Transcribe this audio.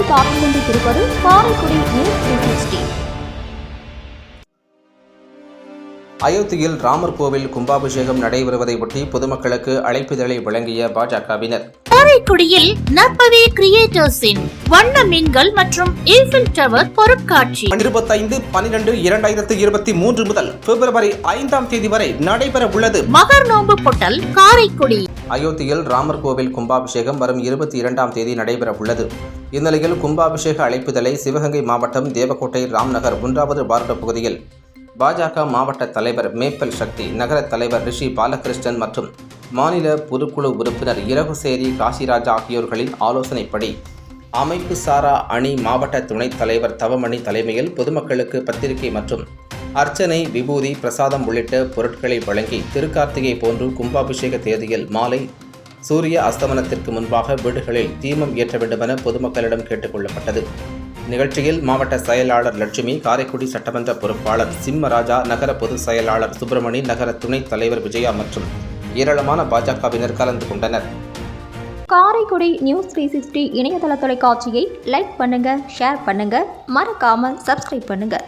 நீங்கள் பார்த்துக் கொண்டிருப்பது காரைக்குடி நியூஸ் த்ரீ சிக்ஸ்டி. அயோத்தியில் ராமர் கோவில் கும்பாபிஷேகம் நடைபெறுவதை ஒட்டி பொதுமக்களுக்கு அழைப்பிதழை வழங்கிய பாஜகவினர். காரைக்குடியில் நற்பவே கிரியேட்டர்ஸின் வண்ண மீன்கள் மற்றும் ஈஃபில் டவர் பொருட்காட்சி. இருபத்தைந்து பனிரெண்டு இரண்டாயிரத்து இருபத்தி மூன்று முதல் பிப்ரவரி ஐந்தாம் தேதி வரை நடைபெற உள்ளது மகர் நோன்பு பொட்டல் காரைக்குடி. அயோத்தியில் ராமர் கோவில் கும்பாபிஷேகம் வரும் இருபத்தி இரண்டாம் தேதி நடைபெற உள்ளது இந்நிலையில் கும்பாபிஷேக அழைப்புதலை சிவகங்கை மாவட்டம் தேவக்கோட்டை ராம்நகர் ஒன்றாவது வார்டு பகுதியில் பாஜக மாவட்ட தலைவர் மேப்பல் சக்தி நகர தலைவர் ரிஷி பாலகிருஷ்ணன் மற்றும் மாநில பொதுக்குழு உறுப்பினர் இரகுசேரி காசிராஜா ஆகியோர்களின் ஆலோசனைப்படி அமைப்பு சாரா அணி மாவட்ட துணைத் தலைவர் தவமணி தலைமையில் பொதுமக்களுக்கு பத்திரிகை மற்றும் அர்ச்சனை விபூதி பிரசாதம் உள்ளிட்ட பொருட்களை வழங்கி திருக்கார்த்திகை போன்று கும்பாபிஷேக தேதியில் மாலை சூரிய அஸ்தமனத்திற்கு முன்பாக வீடுகளில் தீபம் ஏற்ற வேண்டுமென பொதுமக்களிடம் கேட்டுக்கொள்ளப்பட்டது நிகழ்ச்சியில் மாவட்ட செயலாளர் லட்சுமி காரைக்குடி சட்டமன்ற பொறுப்பாளர் சிம்மராஜா நகர பொதுச் செயலாளர் சுப்பிரமணி நகர துணைத் தலைவர் விஜயா மற்றும் ஏராளமான பாஜகவினர் கலந்து கொண்டனர். காரைக்குடி நியூஸ் த்ரீ சிக்ஸ்டி இணையதள தொலைக்காட்சியை லைக் பண்ணுங்க ஷேர் பண்ணுங்க மறக்காம சப்ஸ்கிரைப் பண்ணுங்க.